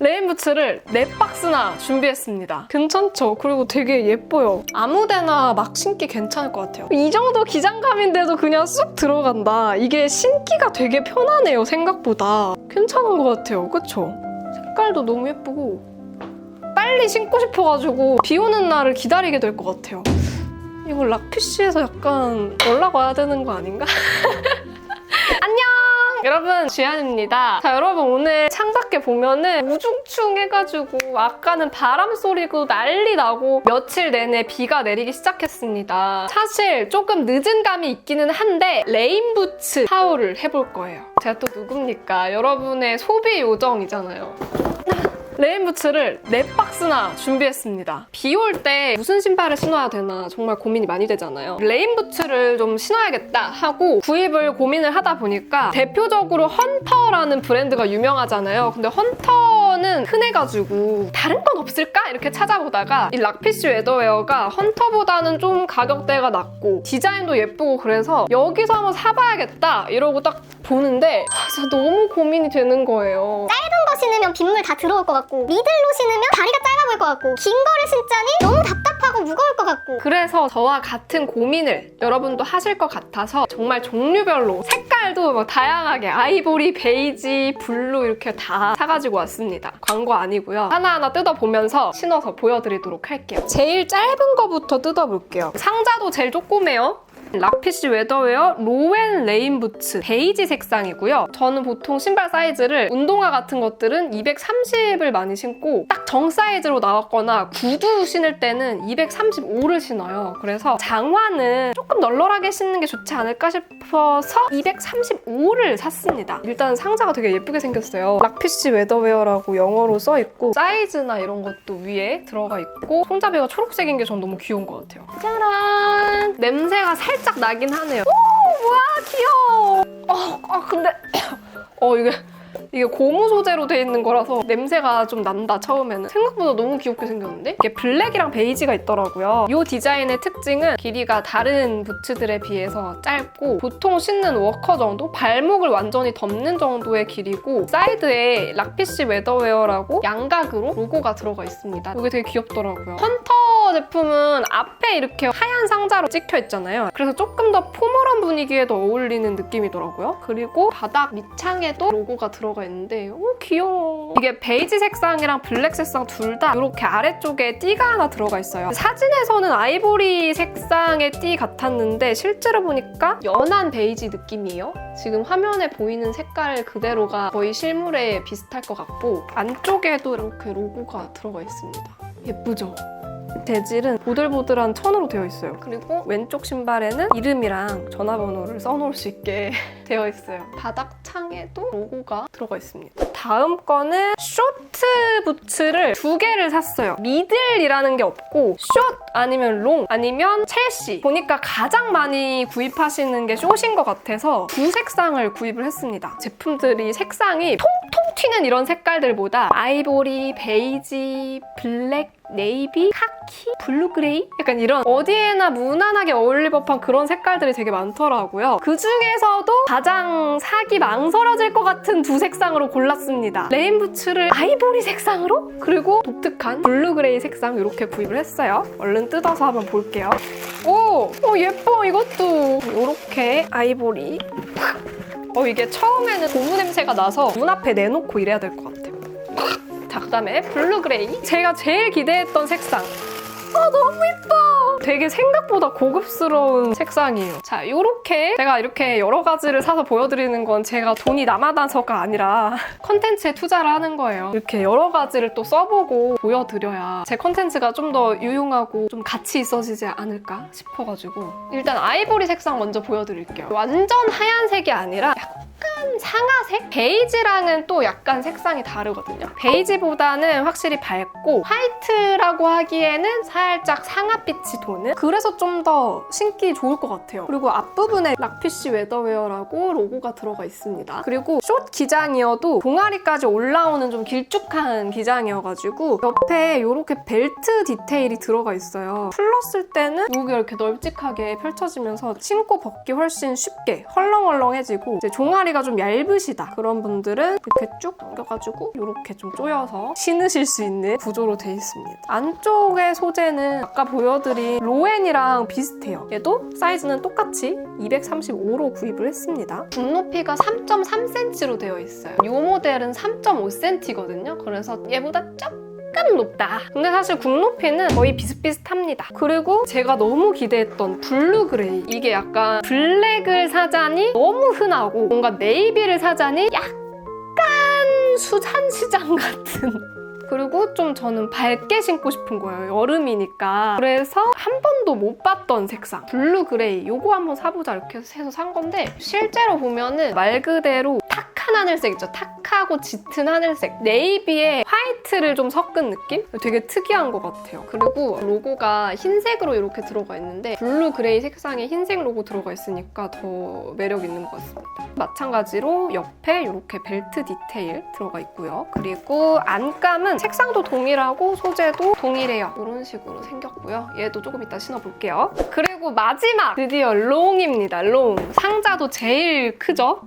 레인 부츠를 4박스나 준비했습니다. 괜찮죠? 그리고 되게 예뻐요. 아무데나 막 신기 괜찮을 것 같아요. 이 정도 기장감인데도 그냥 쑥 들어간다. 이게 신기가 되게 편하네요, 생각보다. 괜찮은 것 같아요. 그쵸? 색깔도 너무 예쁘고 빨리 신고 싶어가지고 비 오는 날을 기다리게 될 것 같아요. 이거 락피쉬에서 약간 올라가야 되는 거 아닌가? 여러분, 지안입니다. 자, 여러분, 오늘 창밖에 보면은 우중충 해가지고 아까는 바람 소리고 난리 나고 며칠 내내 비가 내리기 시작했습니다. 사실 조금 늦은 감이 있기는 한데 레인부츠 하울을 해볼 거예요. 제가 또 누굽니까? 여러분의 소비 요정이잖아요. 레인부츠를 4박스나 준비했습니다. 비 올 때 무슨 신발을 신어야 되나 정말 고민이 많이 되잖아요. 레인부츠를 좀 신어야겠다 하고 구입을 고민을 하다 보니까 대표적으로 헌터라는 브랜드가 유명하잖아요. 근데 헌터 는 흔해가지고 다른 건 없을까? 이렇게 찾아보다가 이 락피쉬 웨더웨어가 헌터보다는 좀 가격대가 낮고 디자인도 예쁘고 그래서 여기서 한번 사봐야겠다 이러고 딱 보는데 아, 진짜 너무 고민이 되는 거예요. 거 신으면 빗물 다 들어올 것 같고 미들로 신으면 다리가 짧아 보일 것 같고 긴 거를 신자니 너무 답답하고 무거울 것 같고 그래서 저와 같은 고민을 여러분도 하실 것 같아서 정말 종류별로 색깔도 막 다양하게 아이보리, 베이지, 블루 이렇게 다 사가지고 왔습니다. 광고 아니고요. 하나하나 뜯어보면서 신어서 보여드리도록 할게요. 제일 짧은 거부터 뜯어볼게요. 상자도 제일 조그매요. 락피쉬 웨더웨어 로앤 레인 부츠 베이지 색상이고요. 저는 보통 신발 사이즈를 운동화 같은 것들은 230을 많이 신고 딱 정 사이즈로 나왔거나 구두 신을 때는 235를 신어요. 그래서 장화는 조금 널널하게 신는 게 좋지 않을까 싶어서 235를 샀습니다. 일단 상자가 되게 예쁘게 생겼어요. 락피쉬 웨더웨어라고 영어로 써 있고 사이즈나 이런 것도 위에 들어가 있고 손잡이가 초록색인 게 전 너무 귀여운 것 같아요. 짜란! 냄새가 살짝 나긴 하네요. 오, 뭐야, 귀여워. 어, 아, 근데 어 이게 이게 고무 소재로 돼 있는 거라서 냄새가 좀 난다 처음에는. 생각보다 너무 귀엽게 생겼는데? 이게 블랙이랑 베이지가 있더라고요. 이 디자인의 특징은 길이가 다른 부츠들에 비해서 짧고 보통 신는 워커 정도? 발목을 완전히 덮는 정도의 길이고 사이드에 락피쉬 웨더웨어라고 양각으로 로고가 들어가 있습니다. 이게 되게 귀엽더라고요. 헌터 제품은 앞에 이렇게 하얀 상자로 찍혀 있잖아요. 그래서 조금 더 포멀한 분위기에도 어울리는 느낌이더라고요. 그리고 바닥 밑창에도 로고가 들어가 있는데 오 귀여워. 이게 베이지 색상이랑 블랙 색상 둘 다 이렇게 아래쪽에 띠가 하나 들어가 있어요. 사진에서는 아이보리 색상의 띠 같았는데 실제로 보니까 연한 베이지 느낌이에요. 지금 화면에 보이는 색깔 그대로가 거의 실물에 비슷할 것 같고 안쪽에도 이렇게 로고가 들어가 있습니다. 예쁘죠? 재질은 보들보들한 천으로 되어 있어요. 그리고 왼쪽 신발에는 이름이랑 전화번호를 써놓을 수 있게 되어 있어요. 바닥 창에도 로고가 들어가 있습니다. 다음 거는 쇼트 부츠를 두 개를 샀어요. 미들이라는 게 없고 숏 아니면 롱 아니면 첼시 보니까 가장 많이 구입하시는 게 숏인 것 같아서 두 색상을 구입을 했습니다. 제품들이 색상이 통통 튀는 이런 색깔들보다 아이보리, 베이지, 블랙, 네이비, 카키, 블루 그레이? 약간 이런 어디에나 무난하게 어울릴 법한 그런 색깔들이 되게 많더라고요. 그 중에서도 가장 사기 망설여질 것 같은 두 색상으로 골랐습니다. 레인부츠를 아이보리 색상으로 그리고 독특한 블루 그레이 색상 이렇게 구입을 했어요. 얼른 뜯어서 한번 볼게요. 오! 오 예뻐 이것도 이렇게 아이보리 어 이게 처음에는 고무 냄새가 나서 문 앞에 내놓고 이래야 될 것 같아요. 자, 그 다음에 블루 그레이. 제가 제일 기대했던 색상. 아, 너무 예뻐! 되게 생각보다 고급스러운 색상이에요. 자, 이렇게 제가 이렇게 여러 가지를 사서 보여드리는 건 제가 돈이 남아나서가 아니라 컨텐츠에 투자를 하는 거예요. 이렇게 여러 가지를 또 써보고 보여드려야 제 컨텐츠가 좀 더 유용하고 좀 가치 있어지지 않을까 싶어가지고 일단 아이보리 색상 먼저 보여드릴게요. 완전 하얀색이 아니라 약간 상아색? 베이지랑은 또 약간 색상이 다르거든요. 베이지보다는 확실히 밝고 화이트라고 하기에는 살짝 상아빛이 도는 그래서 좀 더 신기 좋을 것 같아요. 그리고 앞부분에 락피쉬 웨더웨어라고 로고가 들어가 있습니다. 그리고 숏 기장이어도 동아리까지 올라오는 좀 길쭉한 기장이어가지고 옆에 이렇게 벨트 디테일이 들어가 있어요. 풀렀을 때는 여기가 이렇게 널찍하게 펼쳐지면서 신고 벗기 훨씬 쉽게 헐렁헐렁해지고 종아리가 좀 얇으시다 그런 분들은 이렇게 쭉 당겨가지고 이렇게 좀 조여서 신으실 수 있는 구조로 되어 있습니다. 안쪽의 소재는 아까 보여드린 로엔이랑 비슷해요. 얘도 사이즈는 똑같이 235로 구입을 했습니다. 굽 높이가 3.3cm로 되어 있어요. 이 모델은 3.5cm거든요. 그래서 얘보다 조금 높다. 근데 사실 굽 높이는 거의 비슷비슷합니다. 그리고 제가 너무 기대했던 블루 그레이. 이게 약간 블랙을 사자니 너무 흔하고 뭔가 네이비를 사자니 약간 수산시장 같은 그리고 좀 저는 밝게 신고 싶은 거예요. 여름이니까. 그래서 한 번도 못 봤던 색상. 블루 그레이. 요거 한번 사보자 이렇게 해서 산 건데 실제로 보면은 말 그대로 탁 한 하늘색 있죠. 탁하고 짙은 하늘색. 네이비에 화이트를 좀 섞은 느낌? 되게 특이한 것 같아요. 그리고 로고가 흰색으로 이렇게 들어가 있는데 블루 그레이 색상에 흰색 로고 들어가 있으니까 더 매력 있는 것 같습니다. 마찬가지로 옆에 이렇게 벨트 디테일 들어가 있고요. 그리고 안감은 색상도 동일하고 소재도 동일해요. 이런 식으로 생겼고요. 얘도 조금 이따 신어볼게요. 그리고 마지막 드디어 롱입니다. 롱. 상자도 제일 크죠?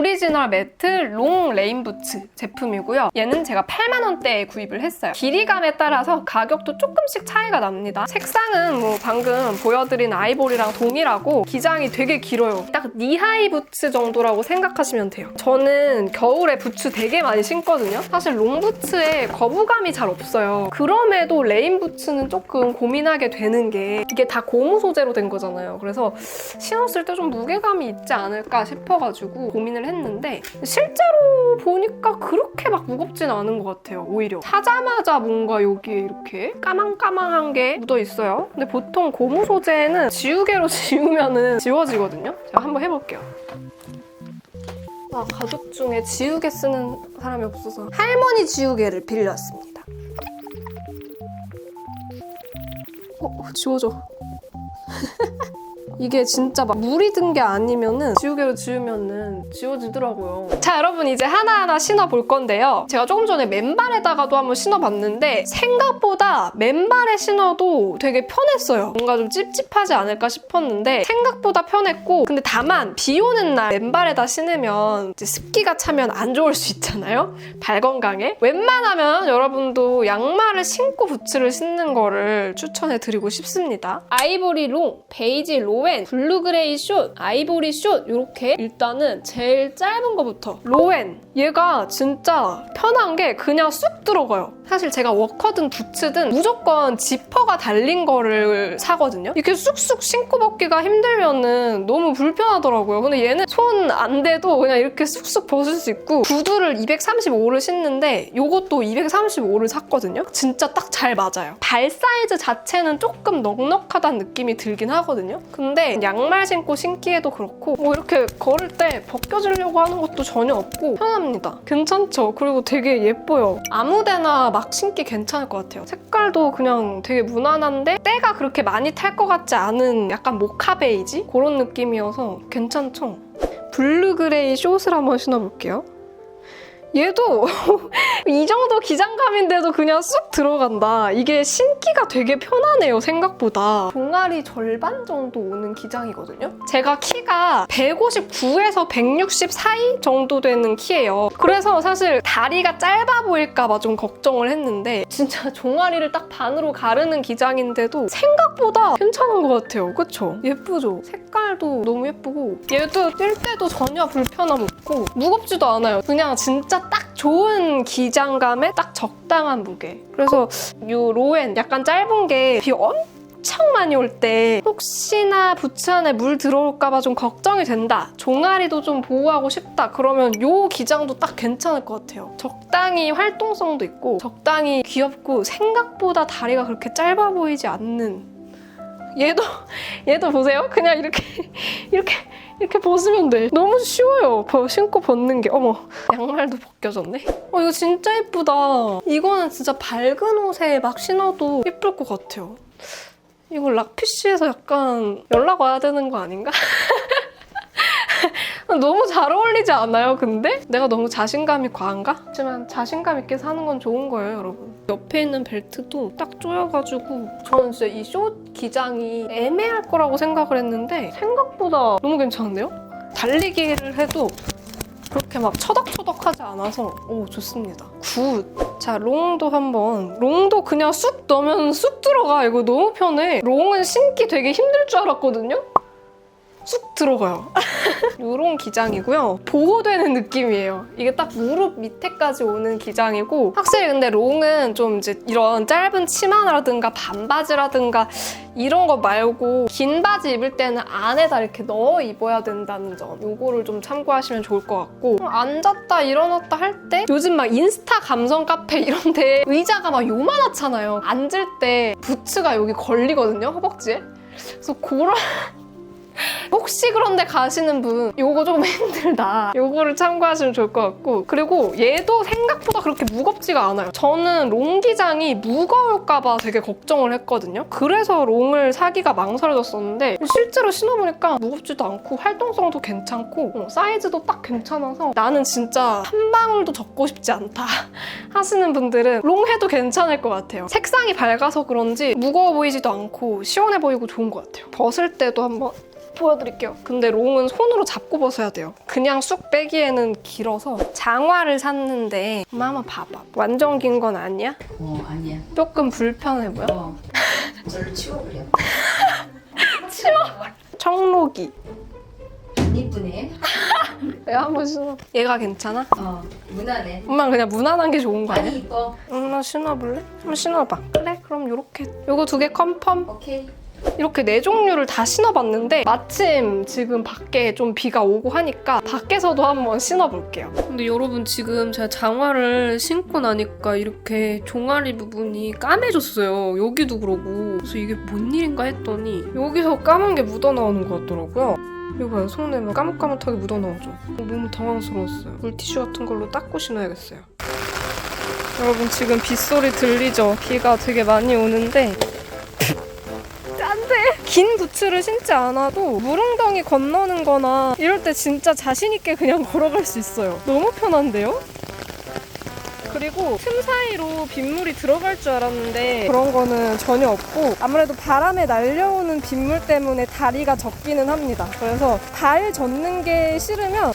오리지널 매트 롱 레인 부츠 제품이고요. 얘는 제가 8만 원대에 구입을 했어요. 길이감에 따라서 가격도 조금씩 차이가 납니다. 색상은 뭐 방금 보여드린 아이보리랑 동일하고 기장이 되게 길어요. 딱 니하이 부츠 정도라고 생각하시면 돼요. 저는 겨울에 부츠 되게 많이 신거든요. 사실 롱 부츠에 거부감이 잘 없어요. 그럼에도 레인 부츠는 조금 고민하게 되는 게 이게 다 고무 소재로 된 거잖아요. 그래서 신었을 때 좀 무게감이 있지 않을까 싶어가지고 고민을 했는데 실제로 보니까 그렇게 막 무겁진 않은 것 같아요 오히려. 사자마자 뭔가 여기에 이렇게 까망까망한 게 묻어 있어요. 근데 보통 고무 소재는 지우개로 지우면은 지워지거든요. 제가 한번 해볼게요. 아, 가족 중에 지우개 쓰는 사람이 없어서 할머니 지우개를 빌렸습니다. 어, 지워져 이게 진짜 막 물이 든 게 아니면은 지우개로 지우면은 지워지더라고요. 자, 여러분 이제 하나하나 신어볼 건데요. 제가 조금 전에 맨발에다가도 한번 신어봤는데 생각보다 맨발에 신어도 되게 편했어요. 뭔가 좀 찝찝하지 않을까 싶었는데 생각보다 편했고 근데 다만 비 오는 날 맨발에다 신으면 습기가 차면 안 좋을 수 있잖아요. 발 건강에. 웬만하면 여러분도 양말을 신고 부츠를 신는 거를 추천해 드리고 싶습니다. 아이보리 롱, 베이지 로엔, 블루 그레이 숏, 아이보리 숏 이렇게 일단은 제일 짧은 거부터 로엔 얘가 진짜 편한 게 그냥 쑥 들어가요. 사실 제가 워커든 부츠든 무조건 지퍼가 달린 거를 사거든요. 이렇게 쑥쑥 신고 벗기가 힘들면은 너무 불편하더라고요. 근데 얘는 손 안 대도 그냥 이렇게 쑥쑥 벗을 수 있고 구두를 235를 신는데 이것도 235를 샀거든요. 진짜 딱 잘 맞아요. 발 사이즈 자체는 조금 넉넉하다는 느낌이 들긴 하거든요. 근데 양말 신고 신기에도 그렇고 뭐 이렇게 걸을 때 벗겨지려고 하는 것도 전혀 없고 편합니다. 괜찮죠? 그리고 되게 예뻐요. 아무데나 막 신기 괜찮을 것 같아요. 색깔도 그냥 되게 무난한데 때가 그렇게 많이 탈 것 같지 않은 약간 모카 베이지? 그런 느낌이어서 괜찮죠? 블루 그레이 숏을 한번 신어볼게요. 얘도 이 정도 기장감인데도 그냥 쑥 들어간다. 이게 신기가 되게 편하네요, 생각보다. 종아리 절반 정도 오는 기장이거든요. 제가 키가 159에서 160 사이 정도 되는 키예요. 그래서 사실 다리가 짧아 보일까봐 좀 걱정을 했는데 진짜 종아리를 딱 반으로 가르는 기장인데도 생각보다 괜찮은 것 같아요. 그쵸? 예쁘죠? 색 깔도 너무 예쁘고 얘도 뛸 때도 전혀 불편함 없고 무겁지도 않아요. 그냥 진짜 딱 좋은 기장감에 딱 적당한 무게. 그래서 이 로엔 약간 짧은 게 비 엄청 많이 올 때 혹시나 부츠 안에 물 들어올까봐 좀 걱정이 된다. 종아리도 좀 보호하고 싶다. 그러면 이 기장도 딱 괜찮을 것 같아요. 적당히 활동성도 있고 적당히 귀엽고 생각보다 다리가 그렇게 짧아 보이지 않는 얘도 얘도 보세요. 그냥 이렇게 이렇게 이렇게 벗으면 돼. 너무 쉬워요. 버- 신고 벗는 게. 어머, 양말도 벗겨졌네. 어, 이거 진짜 예쁘다. 이거는 진짜 밝은 옷에 막 신어도 예쁠 것 같아요. 이거 락피쉬에서 약간 연락 와야 되는 거 아닌가? 너무 잘 어울리지 않아요, 근데? 내가 너무 자신감이 과한가? 하지만 자신감 있게 사는 건 좋은 거예요, 여러분. 옆에 있는 벨트도 딱 조여가지고 저는 진짜 이 숏 기장이 애매할 거라고 생각을 했는데 생각보다 너무 괜찮은데요? 달리기를 해도 그렇게 막 처덕처덕하지 않아서 오 좋습니다. 굿. 자 롱도 한번 롱도 그냥 쑥 넣으면 쑥 들어가 이거 너무 편해. 롱은 신기 되게 힘들 줄 알았거든요. 쑥 들어가요. 요런 기장이고요. 보호되는 느낌이에요. 이게 딱 무릎 밑에까지 오는 기장이고 확실히 근데 롱은 좀 이제 이런 짧은 치마라든가 반바지라든가 이런 거 말고 긴 바지 입을 때는 안에다 이렇게 넣어 입어야 된다는 점 요거를 좀 참고하시면 좋을 것 같고 앉았다 일어났다 할 때 요즘 막 인스타 감성 카페 이런 데 의자가 막 요만하잖아요 앉을 때 부츠가 여기 걸리거든요 허벅지에 그래서 그런 혹시 그런데 가시는 분 요거 조금 힘들다. 요거를 참고하시면 좋을 것 같고. 그리고 얘도 생각보다 그렇게 무겁지가 않아요. 저는 롱 기장이 무거울까 봐 되게 걱정을 했거든요. 그래서 롱을 사기가 망설여졌었는데 실제로 신어보니까 무겁지도 않고 활동성도 괜찮고 어, 사이즈도 딱 괜찮아서 나는 진짜 한 방울도 적고 싶지 않다 하시는 분들은 롱 해도 괜찮을 것 같아요. 색상이 밝아서 그런지 무거워 보이지도 않고 시원해 보이고 좋은 것 같아요. 벗을 때도 한번 보여드릴게요. 근데 롱은 손으로 잡고 벗어야 돼요. 그냥 쑥 빼기에는 길어서 장화를 샀는데 엄마 한번 봐봐. 완전 긴 건 아니야? 어 아니야. 조금 불편해 보여? 어. 절로 치워버려. 청록이. 안 이쁘네. 내가 한번 신어. 얘가 괜찮아? 어 무난해. 엄마 그냥 무난한 게 좋은 거 아니야? 많이 이뻐. 엄마 신어볼래? 한번 신어봐. 그래? 그럼 요렇게. 요거 두 개 컨펌. 오케이. 이렇게 네 종류를 다 신어봤는데 마침 지금 밖에 좀 비가 오고 하니까 밖에서도 한번 신어볼게요. 근데 여러분 지금 제가 장화를 신고 나니까 이렇게 종아리 부분이 까매졌어요. 여기도 그러고. 그래서 이게 뭔 일인가 했더니 여기서 까만 게 묻어나오는 것 같더라고요. 이거 봐요. 속내 막 까뭇까뭇하게 묻어나오죠. 너무 당황스러웠어요. 물티슈 같은 걸로 닦고 신어야겠어요. 여러분 지금 빗소리 들리죠? 비가 되게 많이 오는데 긴 부츠를 신지 않아도 물웅덩이 건너는 거나 이럴 때 진짜 자신있게 그냥 걸어갈 수 있어요. 너무 편한데요? 그리고 틈 사이로 빗물이 들어갈 줄 알았는데 그런 거는 전혀 없고 아무래도 바람에 날려오는 빗물 때문에 다리가 젖기는 합니다. 그래서 발 젖는 게 싫으면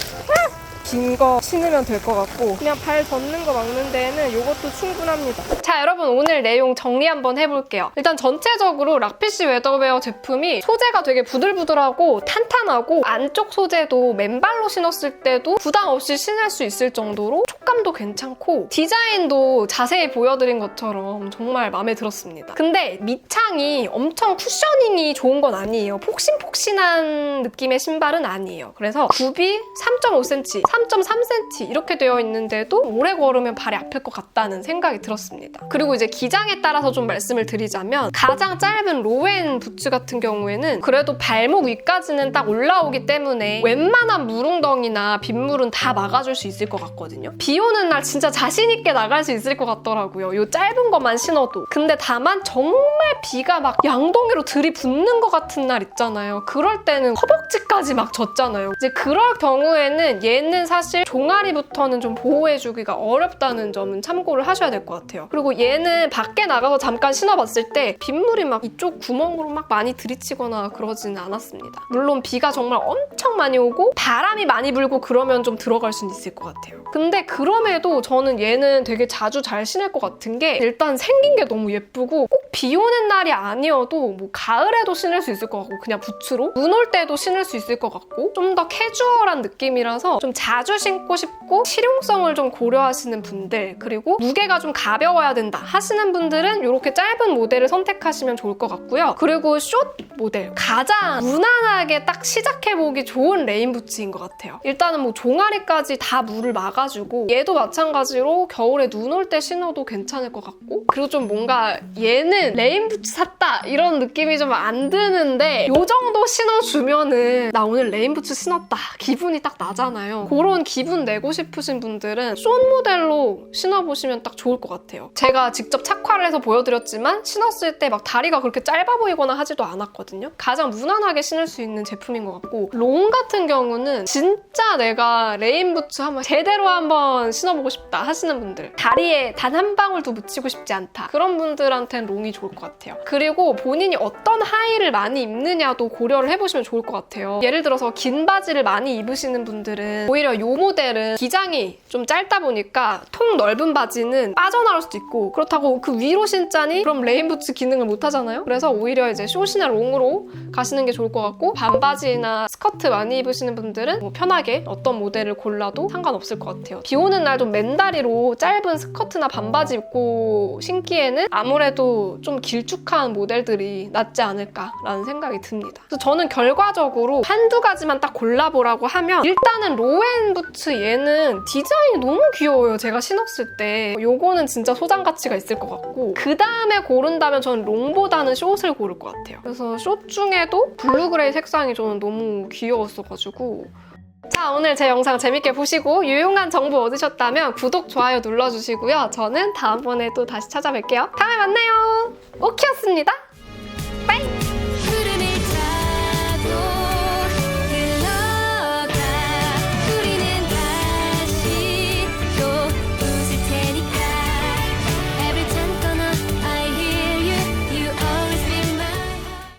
긴 거 신으면 될 것 같고 그냥 발 젖는 거 막는 데에는 이것도 충분합니다. 자 여러분 오늘 내용 정리 한번 해볼게요. 일단 전체적으로 락피쉬 웨더웨어 제품이 소재가 되게 부들부들하고 탄탄하고 안쪽 소재도 맨발로 신었을 때도 부담 없이 신을 수 있을 정도로 촉감도 괜찮고 디자인도 자세히 보여드린 것처럼 정말 마음에 들었습니다. 근데 밑창이 엄청 쿠셔닝이 좋은 건 아니에요. 폭신폭신한 느낌의 신발은 아니에요. 그래서 굽이 3.5cm, 3.3cm 이렇게 되어 있는데도 오래 걸으면 발이 아플 것 같다는 생각이 들었습니다. 그리고 이제 기장에 따라서 좀 말씀을 드리자면 가장 짧은 로웬 부츠 같은 경우에는 그래도 발목 위까지는 딱 올라오기 때문에 웬만한 물웅덩이나 빗물은 다 막아줄 수 있을 것 같거든요. 비 오는 날 진짜 자신 있게 나갈 수 있을 것 같더라고요. 요 짧은 것만 신어도. 근데 다만 정말 비가 막 양동이로 들이붓는 것 같은 날 있잖아요. 그럴 때는 허벅지까지 막 젖잖아요. 이제 그럴 경우에는 얘는 사실 종아리부터는 좀 보호해주기가 어렵다는 점은 참고를 하셔야 될 것 같아요. 그리고 얘는 밖에 나가서 잠깐 신어봤을 때 빗물이 막 이쪽 구멍으로 막 많이 들이치거나 그러지는 않았습니다. 물론 비가 정말 엄청 많이 오고 바람이 많이 불고 그러면 좀 들어갈 수는 있을 것 같아요. 근데 그럼에도 저는 얘는 되게 자주 잘 신을 것 같은 게 일단 생긴 게 너무 예쁘고 꼭 비 오는 날이 아니어도 뭐 가을에도 신을 수 있을 것 같고 그냥 부츠로 눈 올 때도 신을 수 있을 것 같고 좀 더 캐주얼한 느낌이라서 좀자 주 신고 싶고 실용성을 좀 고려하시는 분들 그리고 무게가 좀 가벼워야 된다 하시는 분들은 이렇게 짧은 모델을 선택하시면 좋을 것 같고요. 그리고 숏 모델 가장 무난하게 딱 시작해보기 좋은 레인 부츠인 것 같아요. 일단은 뭐 종아리까지 다 물을 막아주고 얘도 마찬가지로 겨울에 눈 올 때 신어도 괜찮을 것 같고 그리고 좀 뭔가 얘는 레인 부츠 샀다 이런 느낌이 좀 안 드는데 요 정도 신어주면은 나 오늘 레인 부츠 신었다 기분이 딱 나잖아요. 그런 기분 내고 싶으신 분들은 숏 모델로 신어보시면 딱 좋을 것 같아요. 제가 직접 착화를 해서 보여드렸지만 신었을 때 막 다리가 그렇게 짧아 보이거나 하지도 않았거든요. 가장 무난하게 신을 수 있는 제품인 것 같고 롱 같은 경우는 진짜 내가 레인 부츠 한번 제대로 한번 신어보고 싶다 하시는 분들 다리에 단 한 방울도 묻히고 싶지 않다 그런 분들한테는 롱이 좋을 것 같아요. 그리고 본인이 어떤 하의를 많이 입느냐도 고려를 해보시면 좋을 것 같아요. 예를 들어서 긴 바지를 많이 입으시는 분들은 오히려 이 모델은 기장이 좀 짧다 보니까 통 넓은 바지는 빠져나올 수도 있고 그렇다고 그 위로 신자니 그럼 레인 부츠 기능을 못 하잖아요. 그래서 오히려 이제 숏이나 롱으로 가시는 게 좋을 것 같고 반바지나 스커트 많이 입으시는 분들은 뭐 편하게 어떤 모델을 골라도 상관없을 것 같아요. 비 오는 날 좀 맨다리로 짧은 스커트나 반바지 입고 신기에는 아무래도 좀 길쭉한 모델들이 낫지 않을까라는 생각이 듭니다. 그래서 저는 결과적으로 한두 가지만 딱 골라보라고 하면 일단은 로엔 부츠 얘는 디자인이 너무 귀여워요. 제가 신었을 때. 요거는 진짜 소장 가치가 있을 것 같고 그 다음에 고른다면 저는 롱보다는 숏을 고를 것 같아요. 그래서 숏 중에도 블루 그레이 색상이 저는 너무 귀여웠어가지고 자, 오늘 제 영상 재밌게 보시고 유용한 정보 얻으셨다면 구독, 좋아요 눌러주시고요. 저는 다음번에 또 다시 찾아뵐게요. 다음에 만나요. 오키였습니다. 빠이!